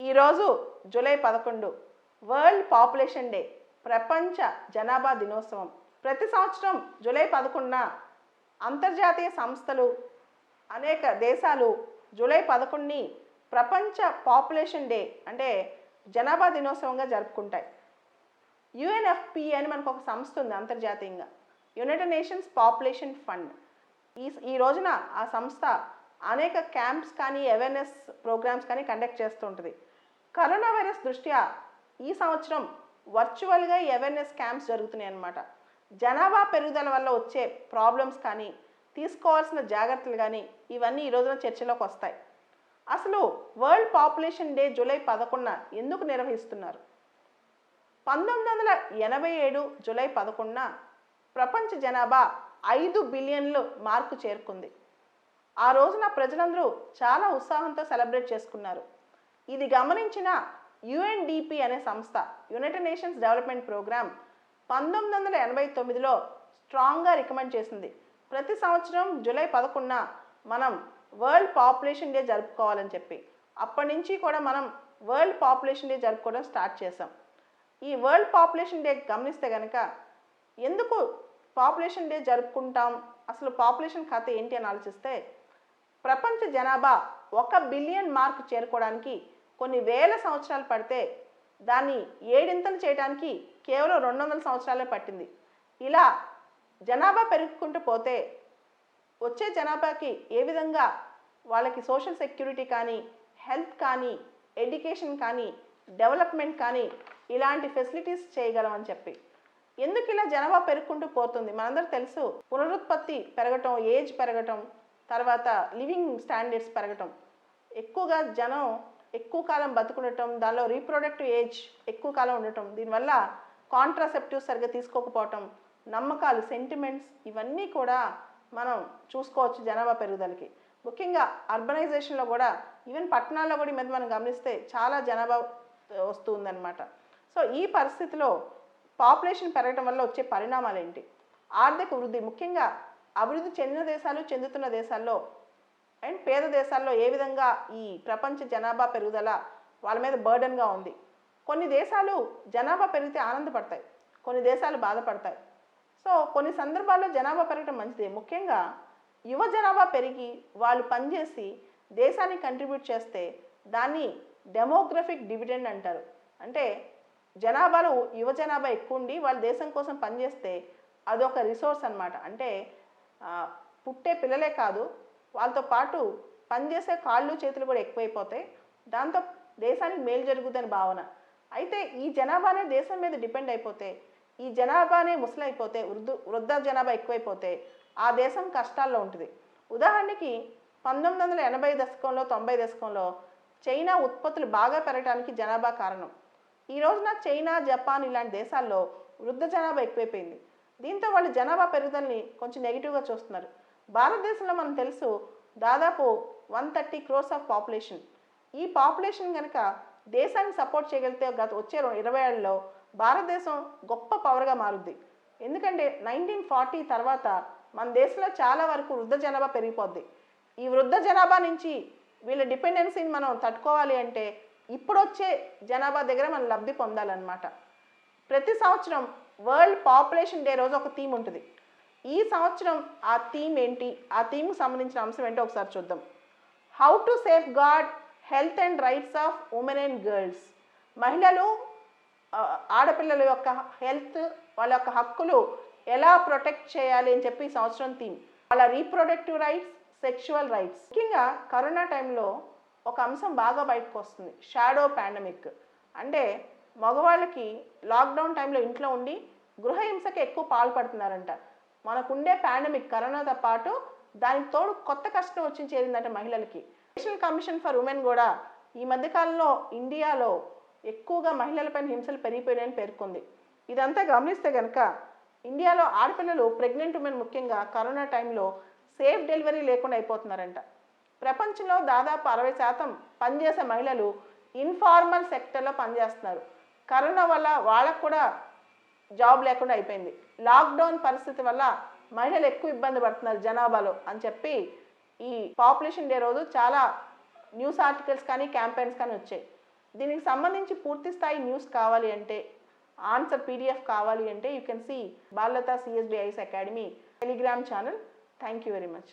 ఈరోజు జూలై పదకొండు world population day ప్రపంచ జనాభా దినోత్సవం. ప్రతి సంవత్సరం జూలై పదకొండున అంతర్జాతీయ సంస్థలు అనేక దేశాలు జూలై పదకొండుని ప్రపంచ పాపులేషన్ డే అంటే జనాభా దినోత్సవంగా జరుపుకుంటాయి. యుఎన్ఎఫ్పి అని మనకు ఒక సంస్థ ఉంది అంతర్జాతీయంగా. United Nations population fund. ఈ ఈ రోజున ఆ సంస్థ అనేక క్యాంప్స్ కానీ అవేర్నెస్ ప్రోగ్రామ్స్ కానీ కండక్ట్ చేస్తుంటుంది కరోనా వైరస్ దృష్ట్యా ఈ సంవత్సరం వర్చువల్గా అవేర్నెస్ క్యాంప్స్ జరుగుతున్నాయి అన్నమాట. జనాభా పెరుగుదల వల్ల వచ్చే ప్రాబ్లమ్స్ కానీ తీసుకోవాల్సిన జాగ్రత్తలు కానీ ఇవన్నీ ఈ రోజున చర్చలోకి వస్తాయి. అసలు వరల్డ్ పాపులేషన్ డే జూలై పదకొండున ఎందుకు నిర్వహిస్తున్నారు? పంతొమ్మిది వందల ఎనభై ఏడు జూలై పదకొండున ప్రపంచ జనాభా ఐదు బిలియన్లు మార్కు చేరుకుంది. ఆ రోజున ప్రజలందరూ చాలా ఉత్సాహంతో సెలబ్రేట్ చేసుకున్నారు. ఇది గమనించిన యుఎన్డిపి అనే సంస్థ యునైటెడ్ నేషన్స్ డెవలప్మెంట్ ప్రోగ్రామ్ పంతొమ్మిది వందల ఎనభై తొమ్మిదిలో స్ట్రాంగ్గా రికమెండ్ చేసింది. ప్రతి సంవత్సరం జూలై పదకొండున మనం వరల్డ్ పాపులేషన్ డే జరుపుకోవాలని చెప్పి. అప్పటి నుంచి కూడా మనం వరల్డ్ పాపులేషన్ డే జరుపుకోవడం స్టార్ట్ చేసాం ఈ వరల్డ్ పాపులేషన్ డే గమనిస్తే కనుక ఎందుకు పాపులేషన్ డే జరుపుకుంటాం? అసలు పాపులేషన్ కథ ఏంటి అని ఆలోచిస్తే ప్రపంచ జనాభా ఒక బిలియన్ మార్క్ చేరుకోవడానికి కొన్ని వేల సంవత్సరాలు పడితే దాన్ని ఏడింతలు చేయడానికి కేవలం రెండు వందల సంవత్సరాలే పట్టింది. ఇలా జనాభా పెరుగుకుంటూ పోతే వచ్చే జనాభాకి ఏ విధంగా వాళ్ళకి సోషల్ సెక్యూరిటీ కానీ హెల్త్ కానీ ఎడ్యుకేషన్ కానీ డెవలప్మెంట్ కానీ ఇలాంటి ఫెసిలిటీస్ చేయగలమని చెప్పి. ఎందుకు ఇలా జనాభా పెరుగుకుంటూ పోతుంది? మనందరూ తెలుసు పునరుత్పత్తి పెరగటం ఏజ్ పెరగటం తర్వాత లివింగ్ స్టాండర్డ్స్ పెరగటం. ఎక్కువగా జనం ఎక్కువ కాలం బతుకుండటం దానిలో రీప్రొడక్టివ్ ఏజ్ ఎక్కువ కాలం ఉండటం దీనివల్ల కాంట్రాసెప్టివ్ సరిగ్గా తీసుకోకపోవటం నమ్మకాలు సెంటిమెంట్స్ ఇవన్నీ కూడా మనం చూసుకోవచ్చు జనాభా పెరుగుదలకి. ముఖ్యంగా అర్బనైజేషన్లో కూడా ఈవెన్ పట్టణాల్లో కూడా ఈ మధ్య మనం గమనిస్తే చాలా జనాభా వస్తుందన్నమాట. సో ఈ పరిస్థితిలో పాపులేషన్ పెరగడం వల్ల వచ్చే పరిణామాలు ఏంటి ఆర్థిక వృద్ధి ముఖ్యంగా అభివృద్ధి చెందిన దేశాలు చెందుతున్న దేశాల్లో అండ్ పేద దేశాల్లో ఏ విధంగా ఈ ప్రపంచ జనాభా పెరుగుదల వాళ్ళ మీద బర్డన్గా ఉంది. కొన్ని దేశాలు జనాభా పెరిగితే ఆనందపడతాయి కొన్ని దేశాలు బాధపడతాయి. సో కొన్ని సందర్భాల్లో జనాభా పెరగడం మంచిదే. ముఖ్యంగా యువ జనాభా పెరిగి వాళ్ళు పనిచేసి దేశాన్ని కంట్రిబ్యూట్ చేస్తే దాన్ని డెమోగ్రఫిక్ డివిడెండ్ అంటారు. అంటే జనాభాలో యువ జనాభా ఎక్కువ ఉండి వాళ్ళు దేశం కోసం పనిచేస్తే అదొక రిసోర్స్ అన్నమాట. అంటే పుట్టే పిల్లలే కాదు వాళ్ళతో పాటు పనిచేసే కాళ్ళు చేతులు కూడా ఎక్కువైపోతాయి. దాంతో దేశానికి మేలు జరుగుతుందని భావన. అయితే ఈ జనాభానే దేశం మీద డిపెండ్ అయిపోతే ఈ జనాభానే ముసలైపోతే వృద్ధు వృద్ధ జనాభా ఎక్కువైపోతే ఆ దేశం కష్టాల్లో ఉంటుంది. ఉదాహరణకి పంతొమ్మిది వందల ఎనభై దశకంలో తొంభై దశకంలో చైనా ఉత్పత్తులు బాగా పెరగడానికి జనాభా కారణం. ఈ రోజున చైనా జపాన్ ఇలాంటి దేశాల్లో వృద్ధ జనాభా ఎక్కువైపోయింది. దీంతో వాళ్ళు జనాభా పెరుగుదలని కొంచెం నెగిటివ్గా చూస్తున్నారు. భారతదేశంలో మనం తెలుసు దాదాపు one thirty crores of population ఈ పాపులేషన్ కనుక దేశాన్ని సపోర్ట్ చేయగలిగితే గత వచ్చే ఇరవై ఏళ్ళలో భారతదేశం గొప్ప పవర్గా మారుద్ది. ఎందుకంటే నైన్టీన్ ఫార్టీ తర్వాత మన దేశంలో చాలా వరకు వృద్ధ జనాభా పెరిగిపోద్ది. ఈ వృద్ధ జనాభా నుంచి వీళ్ళ డిపెండెన్సీని మనం తట్టుకోవాలి అంటే ఇప్పుడు వచ్చే జనాభా దగ్గర మనం లబ్ధి పొందాలన్నమాట. ప్రతి సంవత్సరం వరల్డ్ పాపులేషన్ డే రోజు ఒక థీమ్ ఉంటుంది. ఈ సంవత్సరం ఆ థీమ్ ఏంటి? ఆ థీమ్కి సంబంధించిన అంశం ఏంటో ఒకసారి చూద్దాం. How to safeguard health and rights of women and girls మహిళలు ఆడపిల్లల యొక్క హెల్త్ వాళ్ళ యొక్క హక్కులు ఎలా ప్రొటెక్ట్ చేయాలి అని చెప్పి ఈ సంవత్సరం థీమ్. వాళ్ళ రీప్రొడక్టివ్ రైట్స్ సెక్షువల్ రైట్స్ ముఖ్యంగా కరోనా టైంలో ఒక అంశం బాగా బయటకు వస్తుంది. షాడో పాండమిక్ అంటే మగవాళ్ళకి లాక్డౌన్ టైంలో ఇంట్లో ఉండి గృహహింసకి ఎక్కువ పాల్పడుతున్నారంట. మనకుండే పాండమిక్ కరోనాతో పాటు దానికి తోడు కొత్త కష్టం వచ్చి చేరిందంట మహిళలకి. నేషనల్ కమిషన్ ఫర్ ఉమెన్ కూడా ఈ మధ్యకాలంలో ఇండియాలో ఎక్కువగా మహిళలపైన హింసలు పెరిగిపోయాయని పేర్కొంది. ఇదంతా గమనిస్తే కనుక ఇండియాలో ఆడపిల్లలు ప్రెగ్నెంట్ ఉమెన్ ముఖ్యంగా కరోనా టైంలో సేఫ్ డెలివరీ లేకుండా అయిపోతున్నారంట. ప్రపంచంలో దాదాపు అరవై శాతం పనిచేసే మహిళలు ఇన్ఫార్మల్ సెక్టర్లో పనిచేస్తున్నారు. కరోనా వల్ల వాళ్ళకు కూడా జాబ్ లేకుండా అయిపోయింది. లాక్డౌన్ పరిస్థితి వల్ల మహిళలు ఎక్కువ ఇబ్బంది పడుతున్నారు జనాభాలో అని చెప్పి ఈ పాపులేషన్ డే రోజు చాలా న్యూస్ ఆర్టికల్స్ కానీ క్యాంపెయిన్స్ కానీ వచ్చాయి. దీనికి సంబంధించి పూర్తి స్థాయి న్యూస్ కావాలి అంటే ఆన్సర్ పీడిఎఫ్ కావాలి అంటే you can see Balalatha CSBIS academy Telegram channel. Thank you very much.